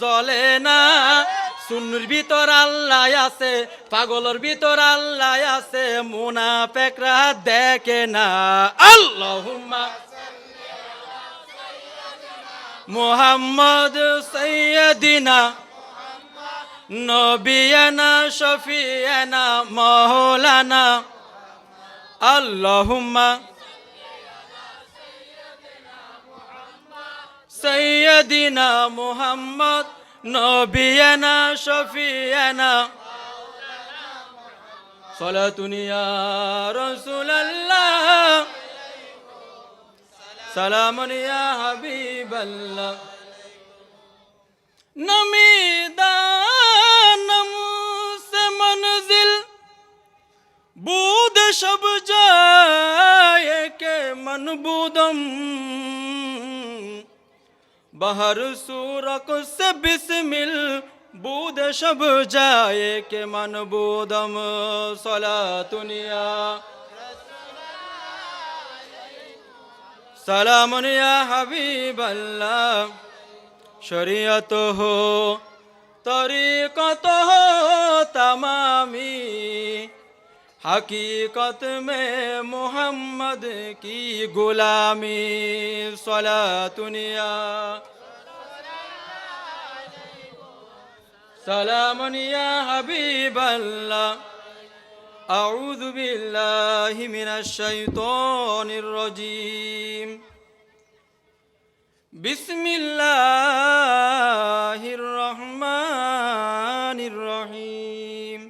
জ্বলে না। সুন্নুর ভিতর আল্লাহ আছে, পাগলর ভিতর আল্লাহ আছে, মুনাফেকরা দেখে না। আল্লাহুম্মা মোহাম্মদ সৈয়দিনা নবিয়ানা, শফিয়ানা মহলানা আল্লাহুম্মা সৈয়দিনা মুহাম্মদ নবিয়ানা শফিয়ানা। সলাতুনিয়া রসুল্লাহ সালামনিয়া হাবিবাল্লাহ। নমিদা নমু সে মনজিল, বুধ সব যায় কে মনবুদম। सूरक से बिस्मिल बूद शब जाए के मनबूदम सला दुनिया सलामुन या हबीब अल्लाह शरीयत हो तरीकत हो तमामी हकीकत में मोहम्मद की गुलामी सला दुनिया سلام يا حبيب الله أعوذ بالله من الشيطان الرجيم بسم الله الرحمن الرحيم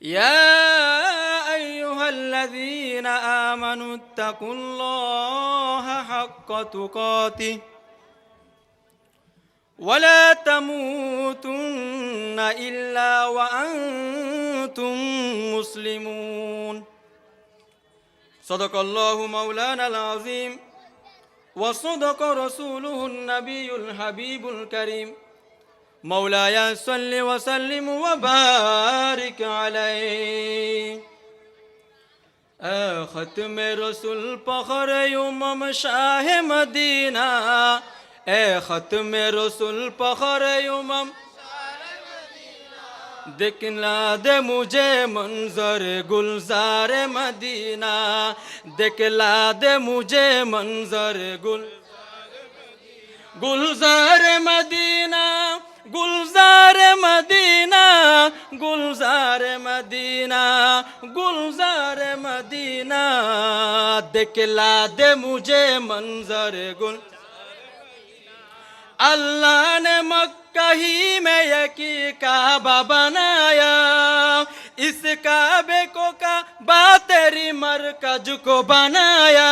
يا أيها الذين آمنوا اتقوا الله حق تقاته ولا تموتن إلا وأنتم مسلمون. صدق الله مولانا العظيم وصدق رسوله النبي الحبيب الكريم. مولاي صل وسلم وبارك عليه. اے ختم رسول فخر امم شاہ مدینہ এ খতমে রসুল পখরে উমম دیکھنا دے مجھے منظر گلزار مدینہ دیکھلا دے مجھے منظر گل گلزار مدینہ گلزار مدینہ گلزار مدینہ گلزار مدینہ دیکھلا دے مجھے منظر گل अल्लाह ने मक्का ही में यकी काबा बनाया। इस काबे को काबा तेरी मरकज को बनाया।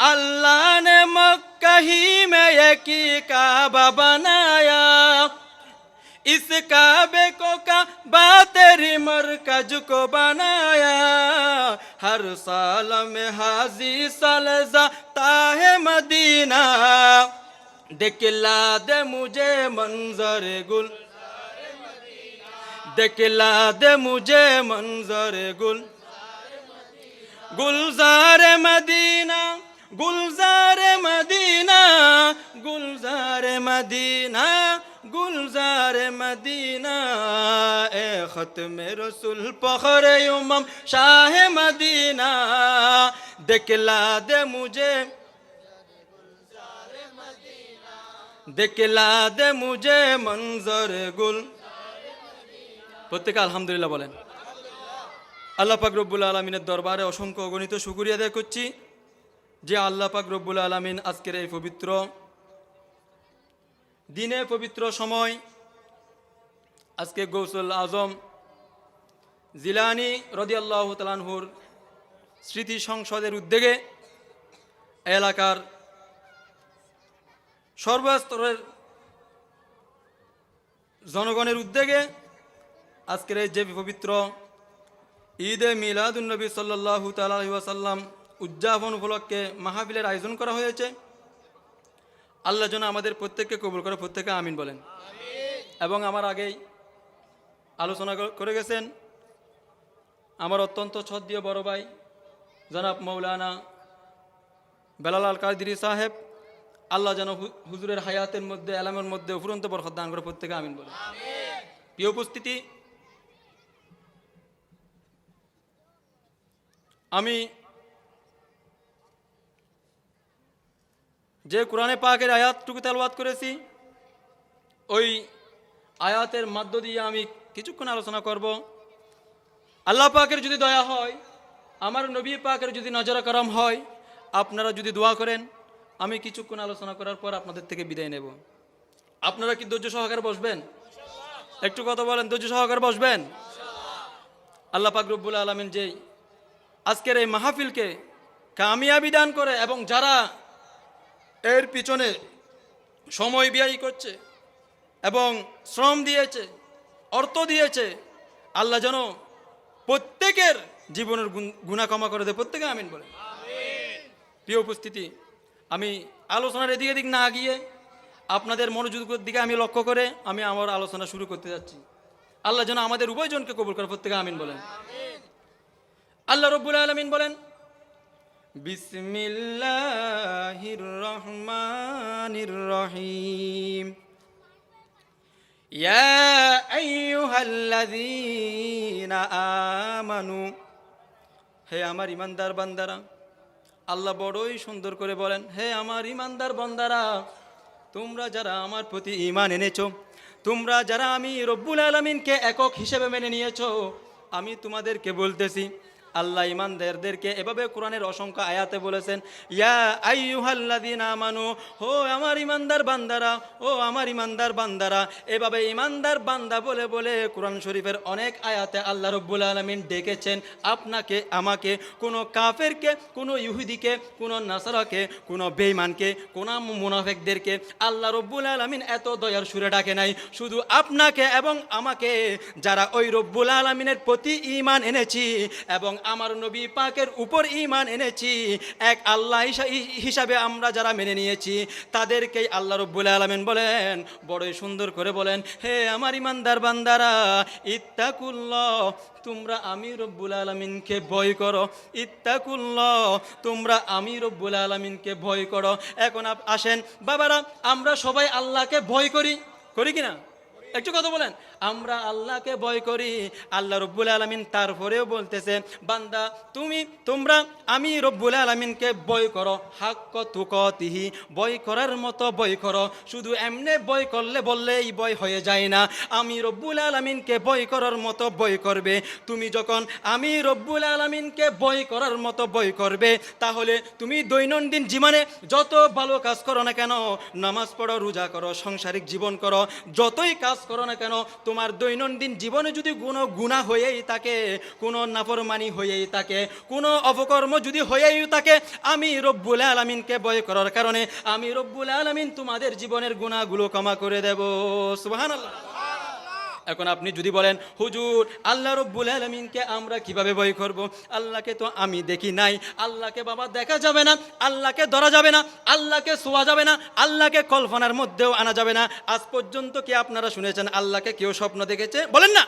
अल्लाह ने मक्का ही में यकी काबा बनाया। इस काबे को काबा तेरी मरकज को बनाया। हर साल में हाजी साल जाता है मदीना। दिखला दे मुझे मंजर गुल दिखला दे मुझे मंजर गुल गुलजार मदीना गुलजार मदीना गुलजार मदीना गुलजार मदीना ए ख़त्म रसूल फखर उमम शाह मदीना दिखला दे मुझे দেখলা দে মুজে মঞ্জর গুল। প্রত্যেকে আলহামদুলিল্লাহ বলেন। আল্লাহ পাক রব্বুল আলমিনের দরবারে অসংখ্য অগণিত সুকুরিয়া দেয় করছি যে আল্লাহ পাক রব্বুল আলমিন আজকের এই পবিত্র দিনে পবিত্র সময় আজকে গৌসুল আজম জিলানি রদিয়াল্লাহ তালানহুর স্মৃতি সংসদের উদ্যোগে এলাকার সর্বস্তরের জনগণের উদ্যোগে আজকের এই যে পবিত্র ঈদে মিলাদুন্নবী সাল্লাহু তাল্লাম উদযাপন উপলক্ষে মাহফিলের আয়োজন করা হয়েছে। আল্লাহ যেন আমাদের প্রত্যেককে কবুল করে প্রত্যেকে আমিন বলেন। এবং আমার আগেই আলোচনা করে গেছেন আমার অত্যন্ত ছদ্দীয় বড় ভাই জনাব মৌলানা বেলাল আল কাদিরি সাহেব। আল্লাহ যেন হু- হুজুরের হায়াতের মধ্যে এলামের মধ্যে উপরন্ত বরকত দান করে প্রত্যেকে আমিন বলে। প্রিয় উপস্থিতি আমি যে কোরআনে পাকের আয়াতটুকু তেলবাদ করেছি ওই আয়াতের মাধ্য দিয়ে আমি কিছুক্ষণ আলোচনা করব। আল্লাহ পাকের যদি দয়া হয় আমার নবী পাকের যদি নজর করম হয় আপনারা যদি দোয়া করেন আমি কিছুক্ষণ আলোচনা করার পর আপনাদের থেকে বিদায় নেব। আপনারা কি ধৈর্য সহকারে বসবেন? একটু কথা বলেন ধৈর্য সহকারে বসবেন? আল্লাহ পাক রব্বুল আলমিন যেই আজকের এই মাহফিলকে কামিয়াবি দান করে এবং যারা এর পিছনে সময় ব্যয় করছে এবং শ্রম দিয়েছে অর্থ দিয়েছে আল্লাহ যেন প্রত্যেকের জীবনের গুণ- গুণা ক্ষমা করে দেয়। প্রত্যেকে আমিন বলে প্রিয় উপস্থিতি আমি আলোচনার এদিক এদিক না গিয়ে আপনাদের মনোযোগের দিকে আমি লক্ষ্য করে আমি আমার আলোচনা শুরু করতে যাচ্ছি। আল্লাহ যেন আমাদের উভয়জনকে কবুল করে প্রত্যেকে আমিন বলেন। আল্লাহ রব্বুল আলমিন বলেন, বিসমিল্লাহির রহিম। ইয়া আমানু, হে আমার ইমানদার বান্দারা আল্লাহ বড়ই সুন্দর করে বলেন, হে আমার ইমানদার বন্দারা, তোমরা যারা আমার প্রতি ইমান এনেছো, তোমরা যারা আমি রব্বুল আলমিনকে একক হিসেবে মেনে নিয়েছো, আমি তোমাদেরকে বলতেছি আল্লাহ ইমানদারদেরকে এভাবে কোরআনের অসংখ্য আয়াতে বলেছেন, ইয়া আইয়ুহাল্লাদিন আমানু হো আমার ইমানদার বান্দারা, ও আমার ইমানদার বান্দারা। এভাবে ইমানদার বান্দা বলে বলে কোরআন শরীফের অনেক আয়াতে আল্লাহ রব্বুল আলমিন ডেকেছেন, আপনাকে, আমাকে, কোনো কাফেরকে, কোনো ইহুদিকে, কোনো নাসারাকে, কোনো বেইমানকে কোনো মুনাফেকদেরকে আল্লাহ রব্বুল আলমিন এত দয়ার সুরে ডাকে নাই। শুধু আপনাকে এবং আমাকে, যারা ওই রব্বুল আলমিনের প্রতি ইমান এনেছি এবং আমার নবী পাকের উপর ইমান এনেছি। এক আল্লাহ হিসা- হিসাবে আমরা যারা মেনে নিয়েছি, তাদেরকেই আল্লাহ রব্বুল আলমিন বলেন, বড়ই সুন্দর করে বলেন, হে আমার ইমানদার বান্দারা, ইত্তাকুল্লাহ, তোমরা আমি রব্বুল আলমিনকে ভয় করো। ইত্তাকুল্লাহ, তোমরা আমি রব্বুল আলমিনকে ভয় করো। এখন আসেন, বাবারা, আমরা সবাই আল্লাহকে ভয় করি। করি কিনা একটু কথা বলেন। আমরা আল্লাহকে ভয় করি, আল্লাহ রব্বুল আলমিন তারপরেও বলতেছে, বান্দা, তুমি, তোমরা, আমি রব্বুল আলমিনকে ভয় করো। হাক্ক তুকতিহি, ভয় করার মতো ভয় করো। শুধু এমনি ভয় করলে বললে এই ভয় হয়ে যায় না। আমি রব্বুল আলমিনকে ভয় করার মতো ভয় করবে। তুমি যখন আমি রব্বুল আলমিনকে ভয় করার মতো ভয় করবে, তাহলে তুমি দৈনন্দিন জীবনে যত ভালো কাজ করো না কেন, নামাজ পড়ো, রোজা করো, সাংসারিক জীবন করো, যতই কাজ করো না কেন? তোমার দৈনন্দিন জীবনে যদি কোনো গুণা হয়েই থাকে, কোনো নাফরমানি হয়েই থাকে, কোনো অপকর্ম যদি হয়েই থাকে, আমি রব্বুল আলমিনকে বয় করার কারণে আমি রব্বুল আলমিন তোমাদের জীবনের গুণাগুলো ক্ষমা করে দেব। সুবাহান এখন আপনি যদি বলেন, হুজুর, আল্লাহ রব্বুল আলমিনকে আমরা কীভাবে ভয় করব? আল্লাহকে তো আমি দেখি নাই। আল্লাহকে বাবা দেখা যাবে না, আল্লাহকে ধরা যাবে না, আল্লাহকে শোয়া যাবে না, আল্লাহকে কল্পনার মধ্যেও আনা যাবে না। আজ পর্যন্ত কি আপনারা শুনেছেন, আল্লাহকে কেউ স্বপ্ন দেখেছে? বলেন না।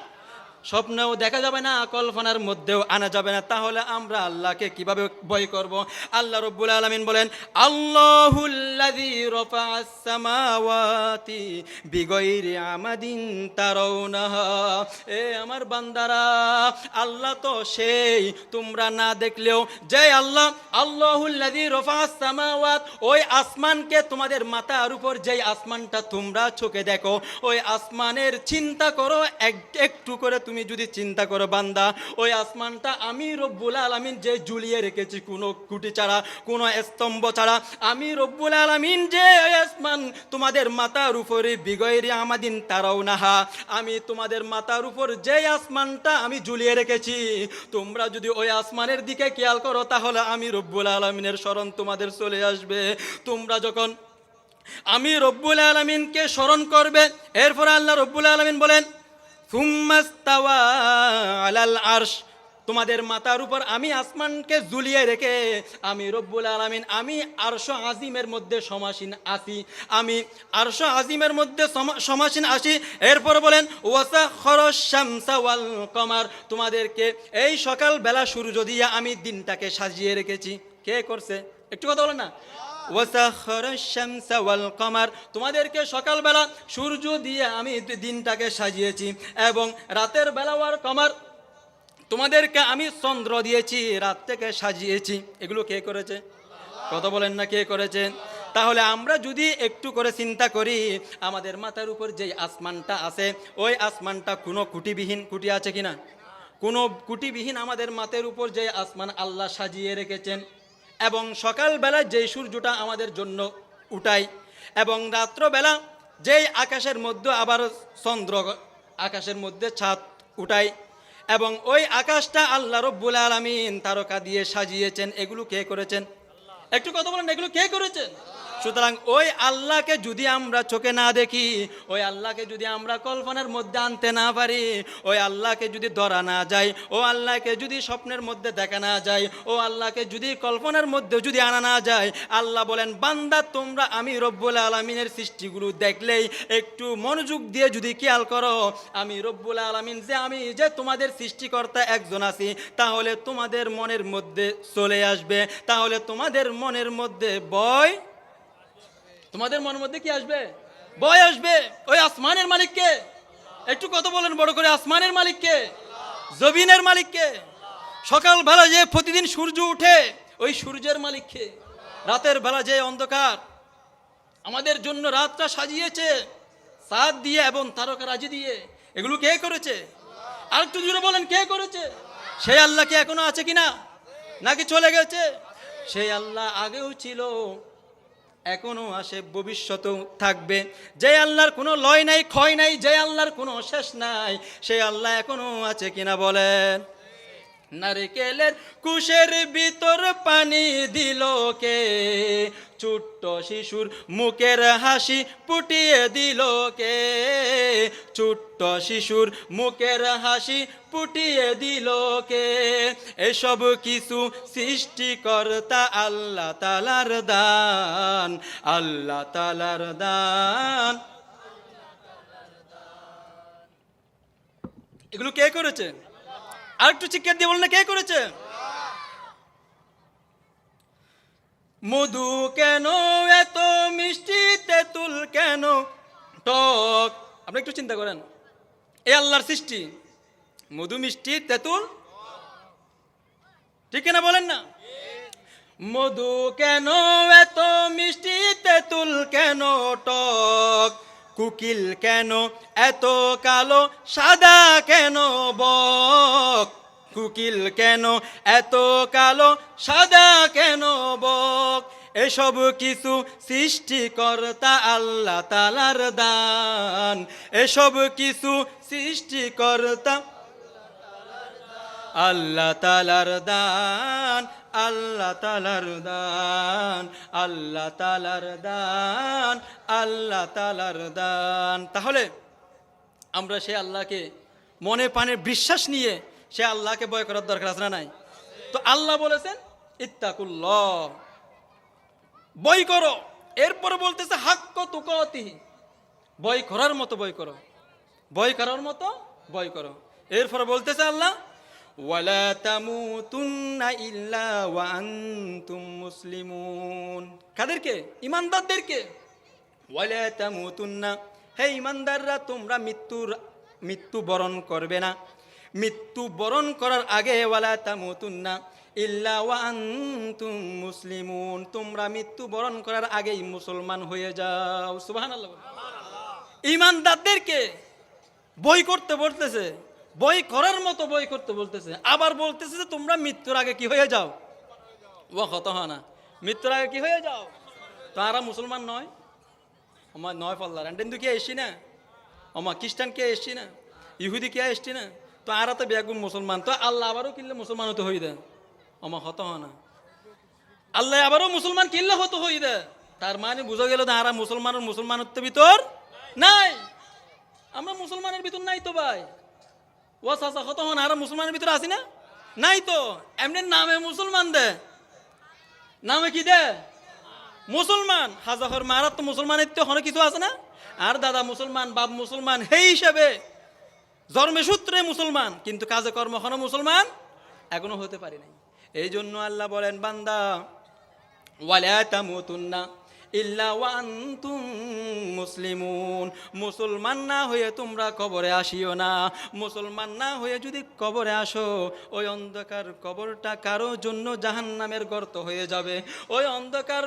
স্বপ্নেও দেখা যাবে না, কল্পনার মধ্যেও আনা যাবে না। তাহলে আমরা আল্লাহকে কীভাবে ভয় করব? আল্লাহ রব্বুল আলমিন বলেন, আল্লাহুল্লাযী রাফা'আস সামাওয়াতি আমাদিন তারাউনাহা। এ আমার বান্দারা, আল্লাহ তো সেই, তোমরা না দেখলেও যে আল্লাহ আল্লাহুল্লাদি রাফা'আস সামাওয়াত। ওই আসমানকে তোমাদের মাথার উপর যেই আসমানটা তোমরা চোখে দেখো, ওই আসমানের চিন্তা করো এক- একটু করে তুমি যদি চিন্তা করো বান্দা, ওই আসমানটা আমি রব্বুল আলমিন যে ঝুলিয়ে রেখেছি, কোনো কুটি ছাড়া, কোনো স্তম্ভ ছাড়া, আমি রব্বুল আলমিন যে ওই আসমান তোমাদের মাথার উপরে বিগয়ের আমাদিন তারাও নাহা, আমি তোমাদের মাথার উপর যে আসমানটা আমি ঝুলিয়ে রেখেছি, তোমরা যদি ওই আসমানের দিকে খেয়াল করো, তাহলে আমি রব্বুল আলমিনের স্মরণ তোমাদের চলে আসবে। তোমরা যখন আমি রব্বুল আলমিনকে স্মরণ করবে, এরপরে আল্লাহ রব্বুল আলমিন বলেন আরশ। তোমাদের মাথার উপর আমি আসমানকে ঝুলিয়ে রেখে আমি রব্বুল আলমিন, আমি আরশ আজিমের মধ্যে সমাসীন আসি। আমি আরশ আজিমের মধ্যে সমা- সমাসীন আসি। এরপর বলেন, ওয়াসা খরস শামসা ওয়াল কমার। তোমাদেরকে এই সকাল বেলা সূর্য দিয়ে আমি দিনটাকে সাজিয়ে রেখেছি। কে করছে? একটু কথা বলেন না। তোমাদেরকে সকালবেলা সূর্য দিয়ে আমি দিনটাকে সাজিয়েছি এবং রাতের বেলা ওয়ার কমার। তোমাদেরকে আমি চন্দ্র দিয়েছি, রাত থেকে সাজিয়েছি। এগুলো কে করেছে? কথা বলেন না কে করেছেন তাহলে আমরা যদি একটু করে চিন্তা করি, আমাদের মাথার উপর যেই আসমানটা আছে, ওই আসমানটা কোনো কুটিবিহীন কুটি আছে কিনা? কোনো কুটিবিহীন আমাদের মাথার উপর যে আসমান আল্লাহ সাজিয়ে রেখেছেন। এবং সকালবেলা যেই সূর্যটা আমাদের জন্য উঠাই এবং রাত্রবেলা যেই আকাশের মধ্যে আবার চন্দ্র আকাশের মধ্যে ছাদ উঠাই এবং ওই আকাশটা আল্লাহ রব্বুল আলমিন তারকা দিয়ে সাজিয়েছেন। এগুলো কে করেছেন? একটু কথা বলেন, এগুলো কে করেছেন? সুতরাং ওই আল্লাহকে যদি আমরা চোখে না দেখি, ওই আল্লাহকে যদি আমরা কল্পনার মধ্যে আনতে না পারি, ওই আল্লাহকে যদি ধরা না যায়, ও আল্লাহকে যদি স্বপ্নের মধ্যে দেখা না যায়, ও আল্লাহকে যদি কল্পনার মধ্যে যদি আনা না যায়, আল্লাহ বলেন, বান্দা, তোমরা আমি রব্বুল আলমিনের সৃষ্টিগুলো দেখলেই একটু মনোযোগ দিয়ে যদি খেয়াল করো, আমি রব্বুল আলমিন যে আমি যে তোমাদের সৃষ্টিকর্তা একজন আছি, তাহলে তোমাদের মনের মধ্যে চলে আসবে, তাহলে তোমাদের মনের মধ্যে বয় তোমাদের মনের মধ্যে কি আসবে? বয় আসবে? ওই আসমানের মালিককে? একটু কথা বলেন বড় করে, আসমানের মালিককে? জবিনের মালিককে? সকালবেলা যে প্রতিদিন সূর্য উঠে, ওই সূর্যের মালিককে। রাতের বেলা যে অন্ধকার, আমাদের জন্য রাতটা সাজিয়েছে সাত দিয়ে এবং তারকা রাজি দিয়ে। এগুলো কে করেছে? আর একটু জুড়ে বলেন, কে করেছে? সেই আল্লাহ কি এখনও আছে কিনা? নাকি চলে গেছে? সেই আল্লাহ আগেও ছিল এখনও আসে, ভবিষ্যতেও থাকবে। যে আল্লাহর কোনো লয় নাই, ক্ষয় নাই, যে আল্লাহর কোনো শেষ নাই, সে আল্লাহ এখনও আছে কিনা বলেন। নারকেলের কুশের ভিতর পানি দিল কে? ছোট্ট শিশুর মুখের হাসি ফুটিয়ে দিল কে? ছোট্ট শিশুর মুখের হাসি ফুটিয়ে দিল কে? এসব কিছু সৃষ্টিকর্তা আল্লাহ তালার দান, আল্লাহ তালার দান। এগুলো কে করেছে? আর একটু দিয়ে বলেন না, কে করেছে? মধু কেন, এত মিষ্টি তেঁতুল কেন? টক। আপনি একটু চিন্তা করেন। এ আল্লাহর সৃষ্টি। মধু, মিষ্টি, তেঁতুল? ঠিক না বলেন না? মধু কেন, এত মিষ্টি তেঁতুল কেন? টক। কুকিল কেন? এত কালো, সাদা কেন বক? কুকিল কেন? এত কালো, সাদা কেন বক? এসব কিছু সৃষ্টিকর্তা আল্লাহ তালার দান। এসব কিছু সৃষ্টিকর্তা আল্লাহ তালার দান, আল্লাহ তালার দান, আল্লাহ তালার দান, আল্লাহ তালার দান। তাহলে আমরা সে আল্লাহকে মনে পানে বিশ্বাস নিয়ে সে আল্লাহকে বয় করার দরকার আছে না নাই? তো আল্লাহ বলেছেন ইত্তাকুল্ল বই করো। এরপরে বলতেছে, হাক্ক তুকতি বই করার মতো বই করো। বই করার মতো বই করো। এরপরে বলতেছে আল্লাহ ওয়ালা তামুতুন্না ইল্লা ওয়া আনতুম মুসলিমুন কাদেরকে? ইমানদারদেরকে? ওয়ালা তামুতুন্না হে ইমানদাররা তোমরা মৃত্যুর মৃত্যু বরণ করবে না। মৃত্যু বরণ করার আগে ওয়ালা তামুতুন্না ইল্লা ওয়া আনতুম মুসলিমুন। তোমরা মৃত্যু বরণ করার আগেই মুসলমান হয়ে যাও। সুবহানাল্লাহ। ইমানদারদেরকে বই করতে বলতেছে। বই করার মতো বই করতে বলতেছে। আবার বলতেছে যে তোমরা মৃত্যুর আগে কি হয়ে যাও? ও কত হয় না। মৃত্যুর আগে কি হয়ে যাও? তারা মুসলমান নয়। আমার নয় পাল্লার এন্ডেন্দু কে এসছি না? আমার খ্রিস্টান কে এসছি না? ইহুদি কে এসছি না? তো আরা তো বেগুন মুসলমান। তো আল্লাহ আবারও কিনলে মুসলমান হতে হই দেয় আমার হত হয় না। আল্লাহ আবারও মুসলমান কিনলে হতো হই দেয় তার মানে বুঝা গেল আরা মুসলমানের মুসলমানত্ব ভিতর নাই। আমরা মুসলমানের ভিতর নাই তো ভাই। ও হন আর মুসলমানের ভিতরে আছি না? নাই তো, এমনি নামে মুসলমান দে। নামে কি দে? মুসলমান। হাজার মারাত মুসলমানের তো অনেক কিছু আছে না? আর দাদা মুসলমান, বাপ মুসলমান, সেই হিসাবে জন্মে সূত্রে মুসলমান, কিন্তু কাজে কর্ম এখনও মুসলমান এখনও হতে পারি নাই। এই জন্য আল্লাহ বলেন, বান্দা, ওয়ালা তামুতুন্না। ইল্লা ওয়ান্তুম মুসলিমুন। মুসলমান না হয়ে তোমরা কবরে আসিও না। মুসলমান না হয়ে যদি কবরে আসো, ওই অন্ধকার কবরটা কারও জন্য জাহান্নামের গর্ত হয়ে যাবে। ওই অন্ধকার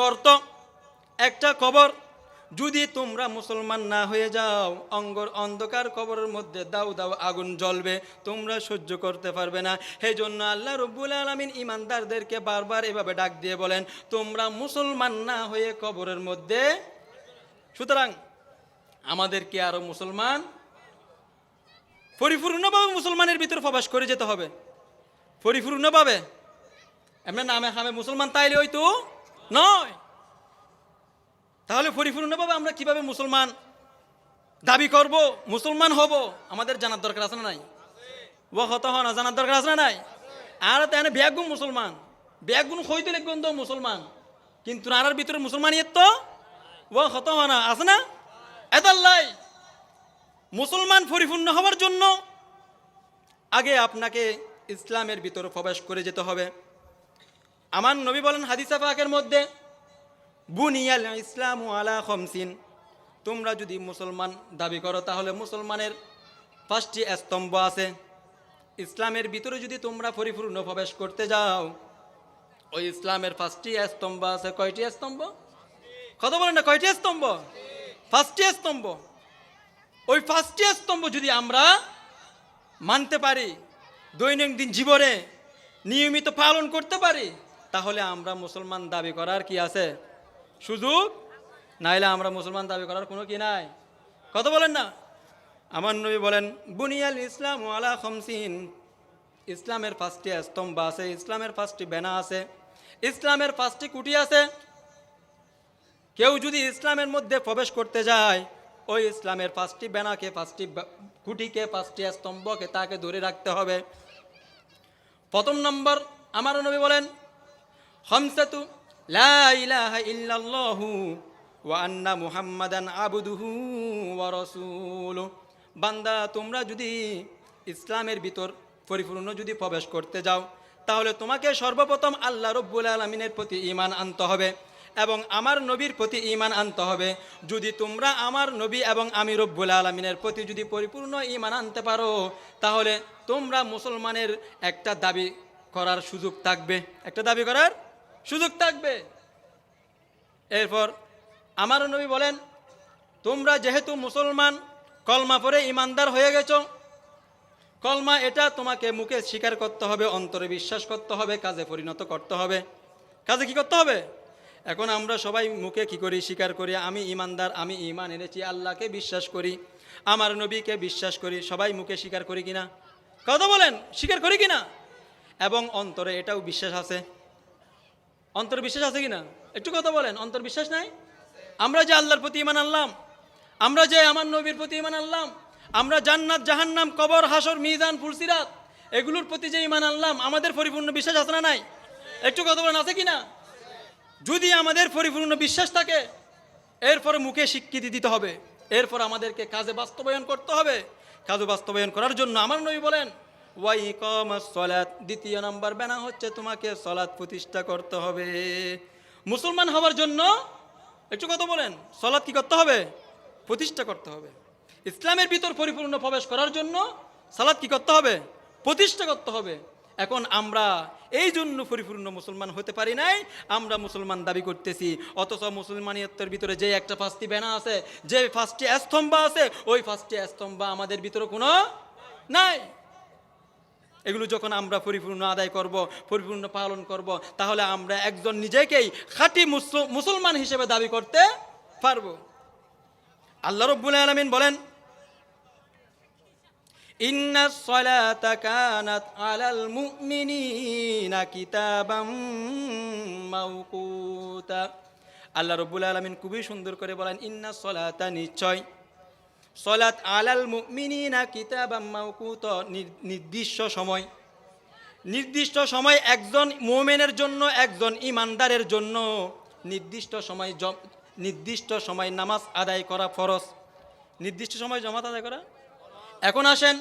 গর্ত, একটা কবর যদি তোমরা মুসলমান না হয়ে যাও, অঙ্গর অন্ধকার কবরের মধ্যে দাউ দাউ আগুন জ্বলবে, তোমরা সহ্য করতে পারবে না। সেই জন্য আল্লাহ রব্বুল আলমিন ইমানদারদেরকে বারবার এভাবে ডাক দিয়ে বলেন, তোমরা মুসলমান না হয়ে কবরের মধ্যে সুতরাং আমাদেরকে আরও মুসলমান? পরিপূর্ণভাবে মুসলমানের ভিতরে প্রবেশ করে যেতে হবে। পরিপূর্ণভাবে। এমনি নামে হামে মুসলমান তাইলে হয়তো নয়। তাহলে পরিপূর্ণভাবে আমরা কীভাবে মুসলমান দাবি করব? মুসলমান হব? আমাদের জানার দরকার আছে না নাই? ও হত না জানার দরকার আছে না নাই? আর তেন ব্যাগুন মুসলমান। ব্যাগুন হইতে তো মুসলমান। কিন্তু আর ভিতরে মুসলমান তো ও হত না আছে না? এদাল্লাই মুসলমান পরিপূর্ণ হওয়ার জন্য আগে আপনাকে ইসলামের ভিতরে প্রবেশ করে যেতে হবে। আমার নবী বলেন হাদিসা পাকের মধ্যে বুনিয়াল ইসলাম আলা খমসিন। তোমরা যদি মুসলমান দাবি করো, তাহলে মুসলমানের পাঁচটি স্তম্ভ আছে। ইসলামের ভিতরে যদি তোমরা পরিপূর্ণ প্রবেশ করতে যাও, ওই ইসলামের পাঁচটি স্তম্ভ আছে। কয়টি স্তম্ভ? কথা বলেন না, কয়টি স্তম্ভ? পাঁচটি স্তম্ভ। ওই পাঁচটি স্তম্ভ যদি আমরা মানতে পারি, দৈনন্দিন জীবনে নিয়মিত পালন করতে পারি, তাহলে আমরা মুসলমান দাবি করার কি আছে? সুযোগ নাইলে আমরা মুসলমান দাবি করার কোনো কি নাই? কত বলেন না। আমার নবী বলেন, বুনিয়াল ইসলাম আলা খমসিন। ইসলামের পাঁচটি স্তম্ভ আছে, ইসলামের পাঁচটি বেনা আছে, ইসলামের পাঁচটি কুটি আছে। কেউ যদি ইসলামের মধ্যে প্রবেশ করতে যায়, ওই ইসলামের পাঁচটি বেনাকে, পাঁচটি কুটিকে, পাঁচটি স্তম্ভকে তাকে ধরে রাখতে হবে। প্রথম নম্বর, আমার নবী বলেন হমসাতু লা ইল্লাল্লাহু মুহাম্মাদান আবদুহু বান্দা, তোমরা যদি ইসলামের ভিতর পরিপূর্ণ যদি প্রবেশ করতে যাও, তাহলে তোমাকে সর্বপ্রথম আল্লাহ রব্বুল আলমিনের প্রতি ঈমান আনতে হবে এবং আমার নবীর প্রতি ঈমান আনতে হবে। যদি তোমরা আমার নবী এবং আমি রব্বুল আলমিনের প্রতি যদি পরিপূর্ণ ঈমান আনতে পারো, তাহলে তোমরা মুসলমানের একটা দাবি করার সুযোগ থাকবে। একটা দাবি করার সুযোগ থাকবে। এরপর আমার নবী বলেন, তোমরা যেহেতু মুসলমান, কলমা পরে ইমানদার হয়ে গেছ। কলমা এটা তোমাকে মুখে স্বীকার করতে হবে, অন্তরে বিশ্বাস করতে হবে, কাজে পরিণত করতে হবে। কাজে কি করতে হবে? এখন আমরা সবাই মুখে কি করি? স্বীকার করি, আমি ইমানদার, আমি ইমান এনেছি, আল্লাহকে বিশ্বাস করি, আমার নবীকে বিশ্বাস করি, সবাই মুখে স্বীকার করি কিনা? কথা বলেন, স্বীকার করি কিনা? এবং অন্তরে এটাও বিশ্বাস আছে। অন্তর বিশ্বাস আছে কিনা? একটু কথা বলেন অন্তর বিশ্বাস নাই? আমরা যে আল্লাহর প্রতি ইমান আনলাম, আমরা যে আমার নবীর প্রতি ইমান আনলাম, আমরা জান্নাত, জাহান্নাম, কবর হাসর মিজান, ফুলসিরাত, এগুলোর প্রতি যে ইমান আনলাম, আমাদের পরিপূর্ণ বিশ্বাস আছে না নাই? একটু কথা বলেন, আছে কিনা? যদি আমাদের পরিপূর্ণ বিশ্বাস থাকে, এরপরে মুখে স্বীকৃতি দিতে হবে। এরপর আমাদেরকে কাজে বাস্তবায়ন করতে হবে। কাজে বাস্তবায়ন করার জন্য আমার নবী বলেন ওয়াই কম সলাৎ দ্বিতীয় নম্বর বেনা হচ্ছে তোমাকে সলাৎ প্রতিষ্ঠা করতে হবে। মুসলমান হওয়ার জন্য, একটু কথা বলেন সলাৎ কি করতে হবে? প্রতিষ্ঠা করতে হবে। ইসলামের ভিতর পরিপূর্ণ প্রবেশ করার জন্য সালাদ কি করতে হবে? প্রতিষ্ঠা করতে হবে। এখন আমরা এই জন্য পরিপূর্ণ মুসলমান হতে পারি নাই, আমরা মুসলমান দাবি করতেছি। অথচ মুসলমানিয়তের ভিতরে যে একটা পাঁচটি বেনা আছে, যে পাঁচটি স্তম্ভ আছে, ওই পাঁচটি স্তম্ভ আমাদের ভিতরে কোনো নাই। এগুলো যখন আমরা পরিপূর্ণ আদায় করব, পরিপূর্ণ পালন করব, তাহলে আমরা একজন নিজেকেই খাঁটি মুসলমান হিসেবে দাবি করতে পারব। আল্লাহ রব্বুল আলমিন বলেন আল্লাহ রব্বুল আলমিন খুবই সুন্দর করে বলেন, ইন্না সলাতা নিশ্চয় সলাত আলাল মুমিনিনা কিতাবাম মাওকুত নির- নির্দিষ্ট সময়। নির্দিষ্ট সময় একজন মোমেনের জন্য, একজন ইমানদারের জন্য। নির্দিষ্ট সময় নির্দিষ্ট সময় নামাজ আদায় করা ফরজ। নির্দিষ্ট সময় জমাত আদায় করা? এখন আসেন,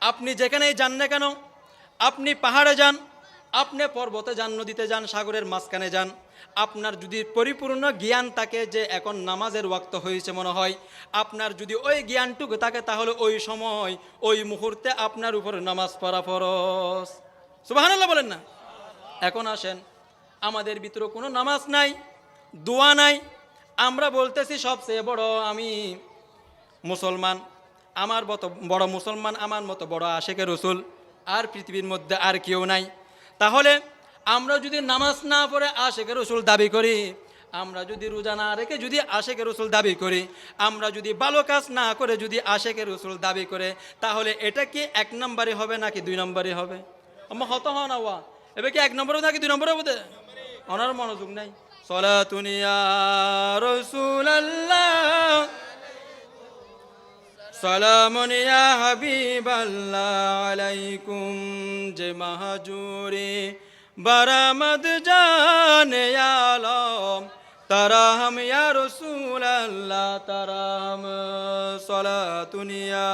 আপনি যেখানেই যান না কেন, আপনি পাহাড়ে যান, আপনি পর্বতে যান, নদীতে যান, সাগরের মাঝখানে যান। আপনার যদি পরিপূর্ণ জ্ঞান থাকে যে এখন নামাজের ওয়াক্ত হয়েছে মনে হয়, আপনার যদি ওই জ্ঞানটুকু থাকে তাহলে ওই সময়, ওই মুহূর্তে আপনার উপরে নামাজ পড়া ফরস সুবাহান্লাহ বলেন না? এখন আসেন, আমাদের ভিতরে কোনো নামাজ নাই, দোয়া নাই, আমরা বলতেছি সবচেয়ে বড় আমি মুসলমান, আমার মতো বড় মুসলমান আমার মতো বড় আশেকে রসুল, আর পৃথিবীর মধ্যে আর কেউ নাই। তাহলে আমরা যদি নামাজ না পড়ে আশেকে রসুল দাবি করি, আমরা যদি রোজা না রেখে যদি আশেকে রসুল দাবি করি, আমরা যদি ভালো কাজ না করে যদি আশেকে রসুল দাবি করে, তাহলে এটা কি এক নম্বরে হবে নাকি দুই নম্বরে হবে? আমার হত হওয়া না ওয়া। এবার কি এক নম্বরে নাকি দুই নম্বরে হবে ওনার মনোযোগ নাই। সলাতুনিয়া রসুল আল্লাহ সালামুন ইয়া আলাইকুম যে মাহাজুরে। বারামদ জানে আলম তারাহম ইয়া রসুল আল্লাহ তারাহম সলাতুনিয়া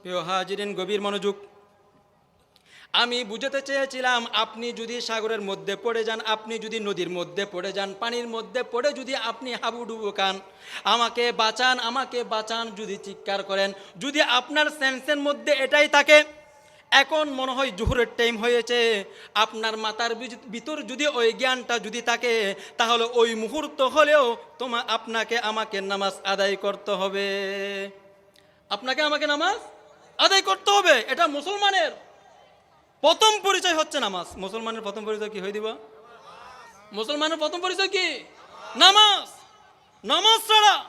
প্রিয় হাজিরিন গভীর মনোযোগ আমি বুঝাতে চেয়েছিলাম, আপনি যদি সাগরের মধ্যে পড়ে যান, আপনি যদি নদীর মধ্যে পড়ে যান, পানির মধ্যে পড়ে যদি আপনি হাবুডুবু খান, আমাকে বাঁচান আমাকে বাঁচান যদি চিৎকার করেন, যদি আপনার সেন্সের মধ্যে এটাই থাকে, এখন মনে হয় জুহুরের টাইম হয়েছে, আপনার মাতার ভিতর যদি ওই জ্ঞানটা যদি থাকে, তাহলে ওই মুহূর্ত হলেও তোমা আপনাকে আমাকে নামাজ আদায় করতে হবে। আপনাকে আমাকে নামাজ আদায় করতে হবে, এটা মুসলমানের প্রথম পরিচয় হচ্ছে নামাজ। মুসলমানের প্রথম পরিচয় কি? হয়ে দিব। মুসলমানের প্রথম পরিচয় কি? নামাজ। নামাজ ছাড়া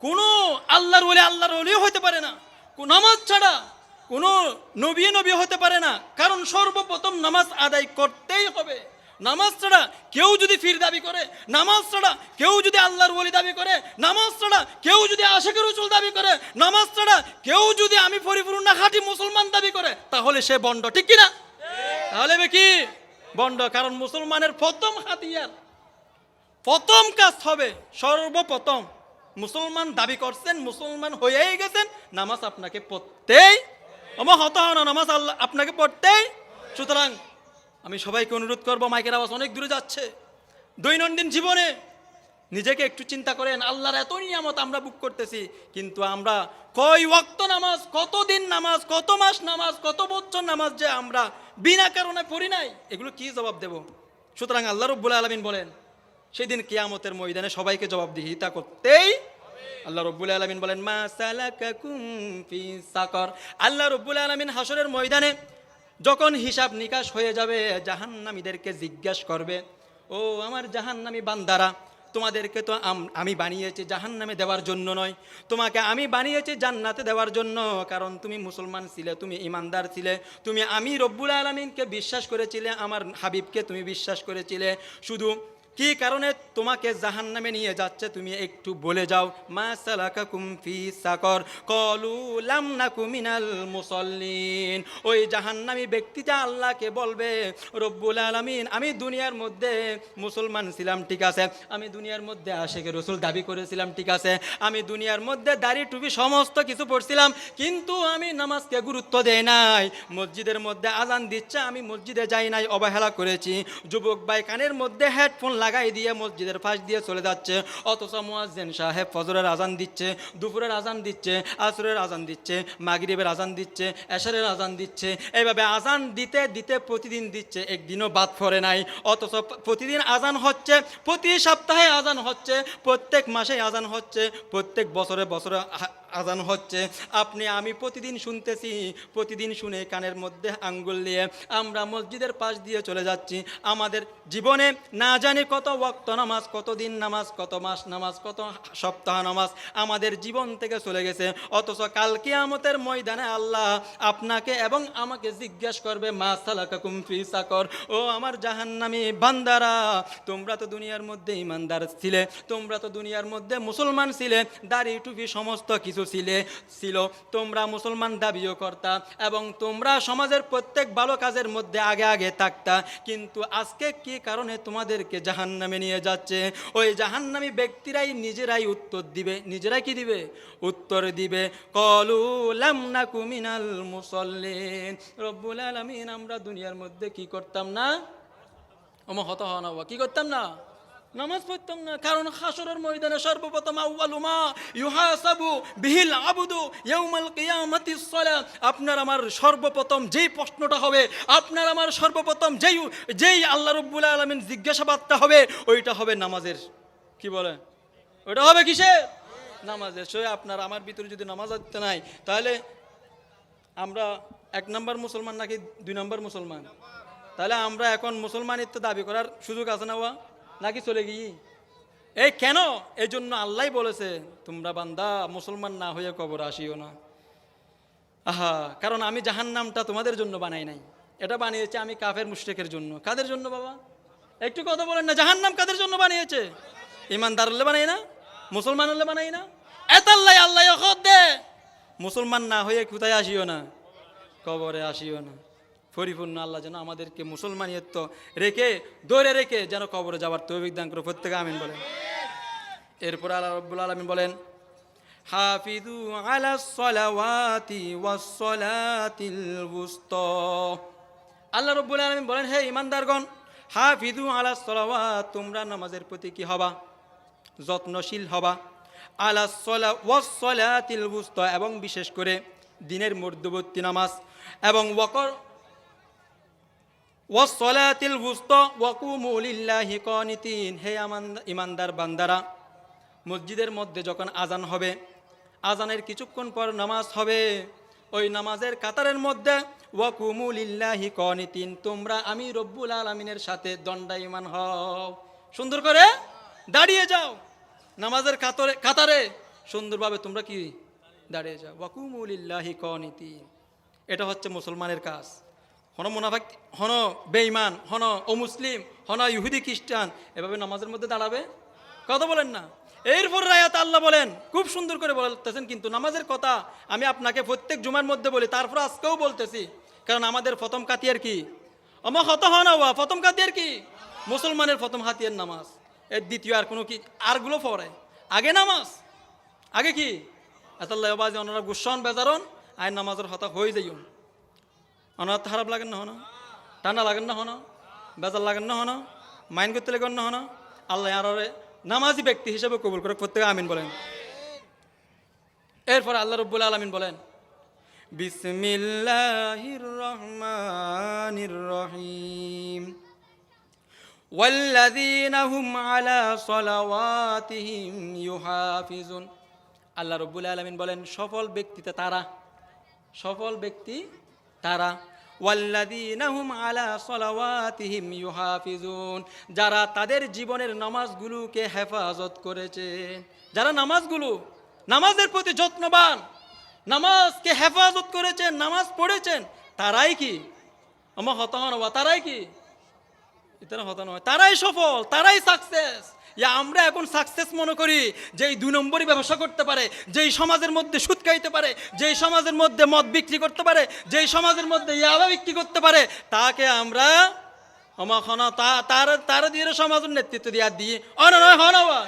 কোনো আল্লাহর ওলি আল্লাহর ওলিও হতে পারে না। নামাজ ছাড়া কোনো নবী নবী হতে পারে না। কারণ সর্বপ্রথম নামাজ আদায় করতেই হবে। নামাজ ছাড়া কেউ যদি ফির দাবি করে, নামাজ ছাড়া কেউ যদি আল্লাহর ওলি দাবি করে, নামাজ ছাড়া কেউ যদি আশেকের রসুল দাবি করে, নামাজ ছাড়া কেউ যদি আমি পরিপূর্ণ খাঁটি মুসলমান দাবি করে, তাহলে সে বন্ড, ঠিক কিনা? তাহলে কি? বন্ড, কারণ মুসলমানের প্রথম হাতিয়ার, প্রথম কাজ হবে সর্বপ্রথম। মুসলমান দাবি করছেন, মুসলমান হয়েই গেছেন, নামাজ আপনাকে পড়তেই আমার হন নামাজ আল্লাহ আপনাকে পড়তেই। সুতরাং আমি সবাইকে অনুরোধ করব, মাইকের আওয়াজ অনেক দূরে যাচ্ছে। দৈনন্দিন জীবনে নিজেকে একটু চিন্তা করেন, আল্লাহর এত নিয়ামত আমরা বুক করতেছি, কিন্তু আমরা কয় ওয়াক্ত নামাজ, কত দিন নামাজ, কত মাস নামাজ, কত বছর নামাজ যে আমরা বিনা কারণে পড়ি নাই? এগুলো কি জবাব দেব? সুতরাং আল্লাহ রব্বুল আলমিন বলেন, সেদিন কিয়ামতের ময়দানে সবাইকে জবাব জবাবদিহিতা করতেই আল্লাহ রব্বুল আলমিন বলেন, মা ফি সাকর। আল্লাহ রব্বুল আলমিন হাসরের ময়দানে যখন হিসাব নিকাশ হয়ে যাবে, জাহান্নামীদেরকে জিজ্ঞাসা করবে, ও আমার জাহান্নামী বান্দারা তোমাদেরকে তো আমি বানিয়েছি জাহান নামে দেওয়ার জন্য নয়। তোমাকে আমি বানিয়েছি জান্নাতে দেওয়ার জন্য, কারণ তুমি মুসলমান ছিলে, তুমি ইমানদার ছিলে, তুমি আমি রব্বুল আলমিনকে বিশ্বাস করেছিলে, আমার হাবিবকে তুমি বিশ্বাস করেছিলে। শুধু কি কারণে তোমাকে জাহান নামে নিয়ে যাচ্ছে? তুমি একটু বলে যাও। মা সালাকা কুমফি সাকর। কলু লাম না কুমিনাল মুসল্লিন। ওই জাহান্নামী ব্যক্তিটা আল্লাহকে বলবে, রব্বুল আলমিন, আমি দুনিয়ার মধ্যে মুসলমান ছিলাম, ঠিক আছে? আমি দুনিয়ার মধ্যে আশেকে রসুল দাবি করেছিলাম, ঠিক আছে? আমি দুনিয়ার মধ্যে দাড়ি টুপি সমস্ত কিছু পড়ছিলাম কিন্তু আমি নামাজকে গুরুত্ব দেই নাই। মসজিদের মধ্যে আজান দিচ্ছে, আমি মসজিদে যাই নাই, অবহেলা করেছি। যুবক ভাই কানের মধ্যে হেডফোন লাগাই দিয়ে মসজিদের পাশ দিয়ে চলে যাচ্ছে। অথচ মুয়াজ্জেন সাহেব ফজরের আজান দিচ্ছে, দুপুরের আজান দিচ্ছে, আসরের আজান দিচ্ছে, মাগরিবের আজান দিচ্ছে, এশারের আজান দিচ্ছে। এইভাবে আজান দিতে দিতে প্রতিদিন দিচ্ছে, একদিনও বাদ পড়ে নাই। অথচ প্রতিদিন আজান হচ্ছে, প্রতি সপ্তাহে আজান হচ্ছে, প্রত্যেক মাসে আজান হচ্ছে, প্রত্যেক বছরে বছরে আজান হচ্ছে। আপনি, আমি প্রতিদিন শুনতেছি, প্রতিদিন শুনে কানের মধ্যে আঙ্গুল দিয়ে আমরা মসজিদের পাশ দিয়ে চলে যাচ্ছি। আমাদের জীবনে না জানি কত ওয়াক্ত নামাজ, কত দিন নামাজ, কত মাস নামাজ, কত সপ্তাহ নামাজ আমাদের জীবন থেকে চলে গেছে। অথচ কাল কিয়ামতের ময়দানে আল্লাহ আপনাকে এবং আমাকে জিজ্ঞেস করবে, মা সালাকা কুমফি সাকর? ও আমার জাহান্নামী বান্দারা, তোমরা তো দুনিয়ার মধ্যে ইমানদার ছিলে, তোমরা তো দুনিয়ার মধ্যে মুসলমান ছিলে, দাড়ি টুপি সমস্ত কিছু কিছু ছিলে, ছিল। তোমরা মুসলমান দাবিও করতা এবং তোমরা সমাজের প্রত্যেক ভালো কাজের মধ্যে আগে আগে থাকতা। কিন্তু আজকে কি কারণে তোমাদেরকে জাহান্নামে নিয়ে যাচ্ছে? ওই জাহান্নামী ব্যক্তিরাই নিজেরাই উত্তর দিবে। নিজেরাই কি দিবে? উত্তর দিবে, কলু লামনা কুমিনাল মুসল্লিন। রব্বুল আলামিন, আমরা দুনিয়ার মধ্যে কি করতাম না? ওমা হত হওয়া না কি করতাম না? নামাজ পড়তাম না, কারণ হাসরের ময়দানে সর্বপ্রথম আউয়ালুমা ইউহাসাবু বিহিল আবুদু ইয়াউমাল কিয়ামাতিস সালাত আপনার আমার সর্বপ্রথম যেই প্রশ্নটা হবে, আপনার আমার সর্বপ্রথম যেই যেই আল্লাহ রব্বুল আলামিন জিজ্ঞাসাবাদটা হবে, ওইটা হবে নামাজের। কি বলে ওইটা হবে কিসের? নামাজের। সে আপনার আমার ভিতরে যদি নামাজ হতে নাই, তাহলে আমরা এক নম্বর মুসলমান নাকি দুই নম্বর মুসলমান? তাহলে আমরা এখন মুসলমানিত্ব দাবি করার সুযোগ আছে না ওয়া? নাকি চলে গিয়ে? এই কেন? এই জন্য আল্লাহ বলেছে, তোমরা বান্দা, মুসলমান না হয়ে কবর আসিও না। আহা, কারণ আমি জাহান নামটা তোমাদের জন্য বানাই নাই। এটা বানিয়েছে আমি কাফের মুশরিকের জন্য। কাদের জন্য বাবা? একটু কথা বলেন না জাহান নাম কাদের জন্য বানিয়েছে? ইমানদার হলে বানাই না মুসলমান হলে বানাই না? এত আল্লাহ দে মুসলমান না হয়ে কোথায় আসিও না? কবরে আসিও না। পরিপূর্ণ আল্লাহ যেন আমাদেরকে মুসলমানিয়ত্ব রেখে দৌড়ে রেখে যেন কবরে যাবার তৌফিক দান করে প্রত্যেকে আমিন বলেন। এরপর আল্লাহ রব্বুল আলমিন বলেন হাফিদু আলা আল্লাহ রব্বুল আলমিন বলেন, হে ইমানদারগণ হাফিদু আলা সলাওয়াত, তোমরা নামাজের প্রতি কি হবা? যত্নশীল হবা? আলা এবং বিশেষ করে দিনের মধ্যবর্তী নামাজ। এবং ওয়াকর ওয়াসসালাতিল বুস্তা ওয়াকুমু লিল্লাহি কানিতিন। হে ইমানদার বান্দারা, মসজিদের মধ্যে যখন আজান হবে, আজানের কিছুক্ষণ পর নামাজ হবে, ওই নামাজের কাতারের মধ্যে ওয়াকুমু লিল্লাহি কানিতিন, তোমরা আমি রব্বুল আলামিনের সাথে দণ্ডা দণ্ডায়মান হও। সুন্দর করে দাঁড়িয়ে যাও। নামাজের কাতরে, কাতারে সুন্দরভাবে তোমরা কি দাঁড়িয়ে যাও? ওয়াকুমু লিল্লাহি কানিতিন। এটা হচ্ছে মুসলমানের কাজ। হন মুনাফাক, হন বেঈমান, হন অমুসলিম, হন ইহুদি খ্রিস্টান, এভাবে নামাজের মধ্যে দাঁড়াবে? কথা বলেন না। এরপর রায়াত আল্লাহ বলেন, খুব সুন্দর করে বলতেছেন, কিন্তু নামাজের কথা আমি আপনাকে প্রত্যেক জুমার মধ্যে বলি, তারপর আজকেও বলতেছি। কারণ আমাদের প্রথম কাতিয়ার কি? আমার হত হন প্রথম কাতিয়ার কি? মুসলমানের প্রথম হাতিয়ার নামাজ। এর দ্বিতীয় আর কোনো কি? আরগুলো পড়ে। আগে নামাজ। আগে কি? এতাল্লাহ বাজে ওনারা গুসন বেজারন, আয় নামাজের হতা হয়ে যাইও অনাথ খারাপ লাগেন না হন ঠান্ডা লাগেন না হন বেজার লাগেন না হন মাইন্ড করতে লাগেন না হন আল্লাহ আর নামাজি ব্যক্তি হিসেবে কবুল করে প্রত্যেকে আমিন বলেন এরপর আল্লাহ রব্বুল আলমিন বলেন বিসমিল্লাহির রহমানির রহিম والذين هم على صلواتهم يحافظون আল্লাহ রব্বুল আলমিন বলেন সফল ব্যক্তিতে তারা সফল ব্যক্তি তারা ওয়াল্লাদিনাহুম আলা সলাওয়াতিহিম ইউহাফিজুন, যারা তাদের জীবনের নামাজগুলোকে হেফাজত করেছে। যারা নামাজগুলো, নামাজের প্রতি যত্নবান, নামাজকে হেফাজত করেছেন, নামাজ পড়েছেন, তারাই কি? আমার হতাহন হওয়া, তারাই কি? এটা হতো নয় তারাই সফল, তারাই সাকসেস আমরা এখন সাকসেস মনে করি, যেই দু নম্বরই ব্যবসা করতে পারে, যেই সমাজের মধ্যে সুদ খাইতে পারে, যেই সমাজের মধ্যে মদ বিক্রি করতে পারে, যেই সমাজের মধ্যে ইয়াবা বিক্রি করতে পারে, তাকে আমরা তা তার তার দিয়ে সমাজের নেতৃত্ব দিয়ে দিই। অনয় হনবা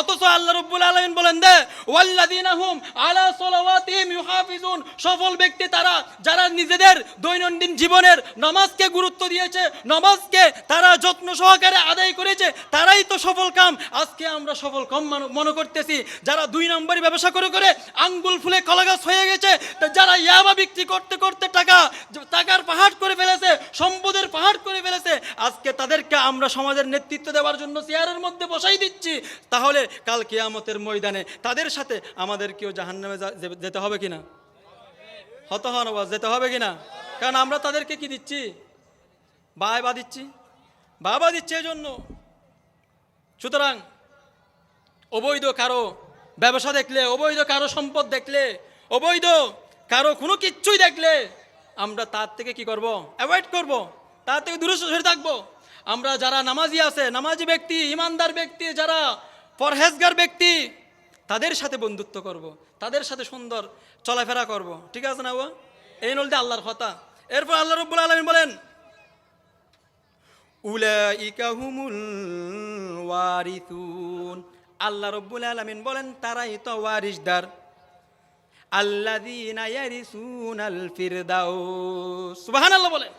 অথচ আল্লাহ রব্বুল আলামিন বলেন, দে, ওয়াল্লাযিনা হুম আলা সালাওয়াতিহিম ইউহাফিজুন। সফল ব্যক্তি তারা, যারা নিজেদের দৈনন্দিন জীবনের নামাজকে গুরুত্ব দিয়েছে, নামাজকে তারা যত্ন সহকারে আদায় করেছে, তারাই তো সফল কাম। আজকে আমরা সফল কম মনে করতেছি, যারা দুই নম্বরই ব্যবসা করে করে আঙ্গুল ফুলে কলাগাছ হয়ে গেছে যারা ইয়াবা বিক্রি করতে করতে টাকা, টাকার পাহাড় করে ফেলেছে, সম্পদের পাহাড় করে ফেলেছে, আজকে তাদেরকে আমরা সমাজের নেতৃত্ব দেওয়ার জন্য চেয়ারের মধ্যে বসাই দিচ্ছি। তাহলে কাল কিয়ামতের ময়দানে তাদের সাথে আমাদেরকেও জাহান্নামে যেতে হবে কিনা? হত হনবাজ যেতে হবে কিনা? কারণ আমরা তাদেরকে কি দিচ্ছি? বায় বা দিচ্ছি। বাবা দিচ্ছে এই জন্য সুতরাং অবৈধ কারও ব্যবসা দেখলে, অবৈধ কারও সম্পদ দেখলে, অবৈধ কারও কোনো কিচ্ছুই দেখলে আমরা তার থেকে কি করব? অ্যাভয়েড করব। তার থেকে দূরে সরে থাকব। আমরা যারা নামাজি আছে, নামাজি ব্যক্তি, ইমানদার ব্যক্তি, যারা পরহেজগার ব্যক্তি, তাদের সাথে বন্ধুত্ব করব। তাদের সাথে সুন্দর চলাফেরা করব। ঠিক আছে না ও এই নলতে আল্লাহর কথা। এরপর আল্লাহ রব্বুল আলমিন বলেন ওয়ারিথুন আল্লাহ রব্বুল আলমিন বলেন, তারাই তো ওয়ারিসদার আল্লাযীনা ইয়ারিসুনাল ফিরদাউস। সুবহানাল্লাহ বলেন।